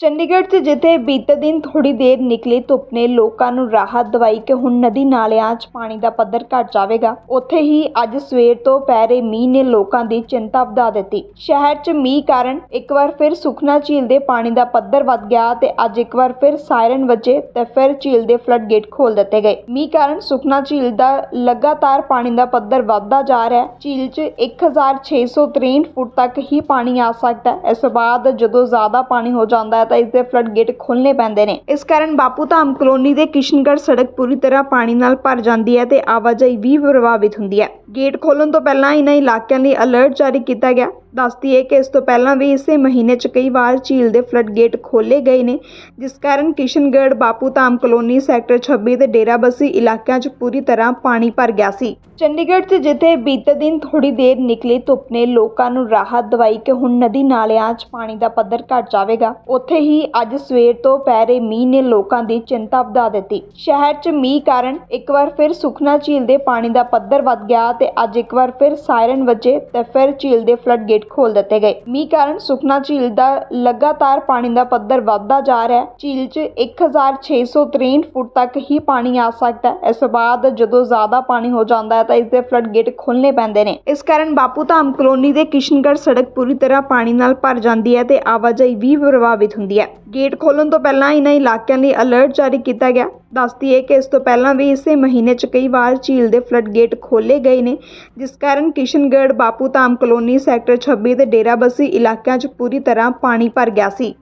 ਚੰਡੀਗੜ੍ਹ 'ਚ ਜਿੱਥੇ ਬੀਤੇ ਦਿਨ ਥੋੜ੍ਹੀ ਦੇਰ ਨਿਕਲੀ ਧੁੱਪ ਨੇ ਲੋਕਾਂ ਨੂੰ ਰਾਹਤ ਦਵਾਈ ਕਿ ਹੁਣ ਨਦੀ ਨਾਲਿਆਂ 'ਚ ਪਾਣੀ ਦਾ ਪੱਧਰ ਘਟ ਜਾਵੇਗਾ, ਉੱਥੇ ਹੀ ਅੱਜ ਸਵੇਰ ਤੋਂ ਪੈ ਰਹੇ ਮੀਂਹ ਨੇ ਲੋਕਾਂ ਦੀ ਚਿੰਤਾ ਵਧਾ ਦਿੱਤੀ। ਸ਼ਹਿਰ 'ਚ ਮੀਂਹ ਕਾਰਨ ਇੱਕ ਵਾਰ ਫਿਰ ਸੁਖਨਾ ਝੀਲ ਦੇ ਪਾਣੀ ਦਾ ਪੱਧਰ ਵੱਧ ਗਿਆ ਤੇ ਅੱਜ ਇੱਕ ਵਾਰ ਫਿਰ ਸਾਇਰਨ ਵਜੇ ਤੇ ਫਿਰ ਝੀਲ ਦੇ ਫਲੱਡ ਗੇਟ ਖੋਲ ਦਿੱਤੇ ਗਏ। ਮੀਂਹ ਕਾਰਨ ਸੁਖਨਾ ਝੀਲ ਦਾ ਲਗਾਤਾਰ ਪਾਣੀ ਦਾ ਪੱਧਰ ਵੱਧਦਾ ਜਾ ਰਿਹਾ ਹੈ ਝੀਲ 'ਚ 1663 ਫੁੱਟ ਤੱਕ ਹੀ ਪਾਣੀ ਆ ਸਕਦਾ ਹੈ। ਇਸ ਤੋਂ ਬਾਅਦ ਜਦੋਂ ਜ਼ਿਆਦਾ ਪਾਣੀ ਹੋ ਜਾਂਦਾ ਹੈ ਤਾਂ ਇਸ ਦੇ ਫਲੱਡ ਗੇਟ ਖੋਲ੍ਹਣੇ ਪੈਂਦੇ ਨੇ। ਇਸ ਕਾਰਨ ਬਾਪੂ ਧਾਮ ਕਲੋਨੀ ਦੇ ਕਿਸ਼ਨਗੜ੍ਹ ਸੜਕ ਪੂਰੀ ਤਰ੍ਹਾਂ ਪਾਣੀ ਨਾਲ ਭਰ ਜਾਂਦੀ ਹੈ ਤੇ ਆਵਾਜਾਈ ਵੀ ਪ੍ਰਭਾਵਿਤ ਹੁੰਦੀ ਹੈ। ਗੇਟ ਖੋਲ੍ਹਣ ਤੋਂ ਪਹਿਲਾਂ ਇਹਨਾਂ ਇਲਾਕਿਆਂ ਲਈ ਅਲਰਟ ਜਾਰੀ ਕੀਤਾ ਗਿਆ। ਦੱਸਦੀ ਹੈ ਕਿ ਇਸ ਤੋਂ ਪਹਿਲਾਂ ਵੀ ਇਸੇ ਮਹੀਨੇ 'ਚ ਕਈ ਵਾਰ ਝੀਲ ਦੇ ਫਲੱਡ ਗੇਟ ਖੋਲ੍ਹੇ ਗਏ ਨੇ, ਜਿਸ ਕਾਰਨ ਕਿਸ਼ਨਗੜ੍ਹ ਬਾਪੂ ਧਾਮ ਕਲੋਨੀ, ਸੈਕਟਰ 26 ਤੇ ਡੇਰਾਬੱਸੀ ਇਲਾਕਿਆਂ 'ਚ ਪੂਰੀ ਤਰ੍ਹਾਂ ਪਾਣੀ ਭਰ ਗਿਆ ਸੀ। ਚੰਡੀਗੜ੍ਹ 'ਚ ਜਿੱਥੇ ਬੀਤੇ ਦਿਨ ਥੋੜੀ ਦੇਰ ਨਿਕਲੀ ਧੁੱਪ ਨੇ ਲੋਕਾਂ ਨੂੰ ਰਾਹਤ ਦਵਾਈ ਕਿ ਹੁਣ ਨਦੀ ਨਾਲਿਆਂ 'ਚ ਪਾਣੀ ਦਾ ਪੱਧਰ ਘਟ ਜਾਵੇਗਾ, ਉੱਥੇ ਹੀ ਅੱਜ ਸਵੇਰ ਤੋਂ ਪੈ ਰਹੇ ਮੀਂਹ ਨੇ ਲੋਕਾਂ ਦੀ ਚਿੰਤਾ ਵਧਾ ਦਿੱਤੀ। ਸ਼ਹਿਰ 'ਚ ਮੀਂਹ ਕਾਰਨ ਇੱਕ ਵਾਰ ਫਿਰ ਸੁਖਨਾ ਝੀਲ ਦੇ ਪਾਣੀ ਦਾ ਪੱਧਰ ਵੱਧ ਗਿਆ ਤੇ ਅੱਜ ਇੱਕ ਵਾਰ ਫਿਰ ਸਾਇਰਨ ਵੱਜੇ ਤੇ ਫਿਰ ਝੀਲ ਦੇ ਫਲੱਡ ਗੇਟ ਖੋਲ ਦਿੱਤੇ ਗਏ। ਮੀਂਹ ਕਾਰਨ ਸੁਖਨਾ ਝੀਲ ਦਾ ਲਗਾਤਾਰ ਪਾਣੀ ਦਾ ਪੱਧਰ ਵੱਧਦਾ ਜਾ ਰਿਹਾ ਹੈ। ਝੀਲ 'ਚ 1663 ਫੁੱਟ ਤੱਕ ਹੀ ਪਾਣੀ ਆ ਸਕਦਾ ਹੈ। ਇਸ ਤੋਂ ਬਾਅਦ ਜਦੋਂ ਜ਼ਿਆਦਾ ਪਾਣੀ ਹੋ ਜਾਂਦਾ ਹੈ ਤਾਂ ਇਸ ਦੇ ਫਲੱਡ ਗੇਟ ਖੋਲ੍ਹਣੇ ਪੈਂਦੇ ਨੇ। ਇਸ ਕਾਰਨ ਬਾਪੂ ਧਾਮ ਕਲੋਨੀ ਦੇ ਕਿਸ਼ਨਗੜ੍ਹ ਸੜਕ ਪੂਰੀ ਤਰ੍ਹਾਂ ਪਾਣੀ ਨਾਲ ਭਰ ਜਾਂਦੀ ਹੈ ਤੇ ਆਵਾਜਾਈ ਵੀ ਪ੍ਰਭਾਵਿਤ ਹੁੰਦੀ ਹੈ। ਗੇਟ ਖੋਲ੍ਹਣ ਤੋਂ ਪਹਿਲਾਂ ਇਹਨਾਂ ਇਲਾਕਿਆਂ ਲਈ ਅਲਰਟ ਜਾਰੀ ਕੀਤਾ ਗਿਆ। ਦੱਸਦੀ ਹੈ ਕਿ ਇਸ ਤੋਂ ਪਹਿਲਾਂ ਵੀ ਇਸੇ ਮਹੀਨੇ 'ਚ ਕਈ ਵਾਰ ਝੀਲ ਦੇ ਫਲੱਡ ਗੇਟ ਖੋਲ੍ਹੇ ਗਏ ਨੇ, ਜਿਸ ਕਾਰਨ ਕਿਸ਼ਨਗੜ੍ਹ, ਬਾਪੂ ਧਾਮ ਕਲੋਨੀ, ਸੈਕਟਰ ਛੱਬੀ ਦੇ ਡੇਰਾਬੱਸੀ ਇਲਾਕਿਆਂ 'ਚ ਪੂਰੀ ਤਰ੍ਹਾਂ ਪਾਣੀ ਭਰ ਗਿਆ ਸੀ।